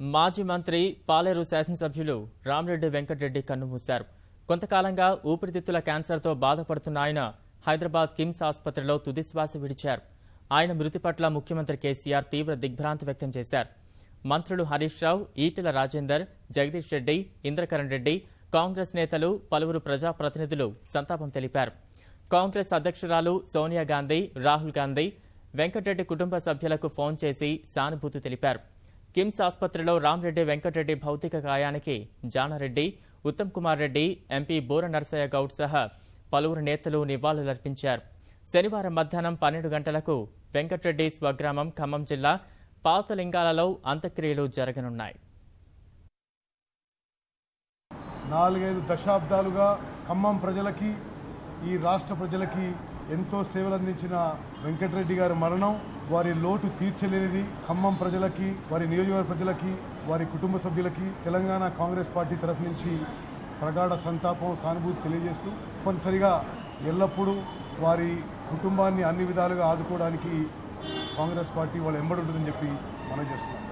మాజీ మంత్రి పాలేరు శాసనసభ్యులు రామరెడ్డి వెంకటరెడ్డి కన్నుమూశారు. కొంతకాలంగా ఊపిరితిత్తుల క్యాన్సర్తో బాధపడుతున్న ఆయన హైదరాబాద్ కిమ్స్ ఆసుపత్రిలో తుదిశ్వాస విడిచారు. ఆయన మృతి పట్ల ముఖ్యమంత్రి కేసీఆర్ తీవ్ర దిగ్భ్రాంతి వ్యక్తం చేశారు. మంత్రులు హరీష్ రావు ఈటెల రాజేందర్ జగదీష్ రెడ్డి ఇంద్రకరణ్ రెడ్డి కాంగ్రెస్ నేతలు పలువురు ప్రజాప్రతినిధులు సంతాపం తెలిపారు. కాంగ్రెస్ అధ్యక్షురాలు సోనియా గాంధీ రాహుల్ గాంధీ వెంకటరెడ్డి కుటుంబ సభ్యులకు ఫోన్ చేసి సానుభూతి తెలిపారు. కిమ్స్ ఆసుపత్రిలో రామ్రెడ్డి వెంకటరెడ్డి భౌతిక గాయానికి జానారెడ్డి ఉత్తమ్ కుమార్ రెడ్డి ఎంపీ బోర నరసయ్య గౌడ్ సహా పలువురు నేతలు నివాళులర్పించారు. శనివారం మధ్యాహ్నం పన్నెండు గంటలకు వెంకటరెడ్డి స్వగ్రామం ఖమ్మం జిల్లా పాతలింగాలలో అంత్యక్రియలు జరగనున్నాయి. నాలుగైదు దశాబ్దాలుగా ఖమ్మం ప్రజలకి ఈ రాష్ట్ర ప్రజలకి ఎంతో సేవలు అందించిన వెంకటరెడ్డి గారి మరణం వారి లోటు తీర్చలేనిది ఖమ్మం ప్రజలకి వారి నియోజకవర్గ ప్రజలకి వారి కుటుంబ సభ్యులకి తెలంగాణ కాంగ్రెస్ పార్టీ తరఫు నుంచి ప్రగాఢ సంతాపం సానుభూతి తెలియజేస్తూ తప్పనిసరిగా ఎల్లప్పుడూ వారి కుటుంబాన్ని అన్ని విధాలుగా ఆదుకోవడానికి కాంగ్రెస్ పార్టీ వాళ్ళు ఎంబడి ఉంటుందని చెప్పి మనం చేస్తున్నాం.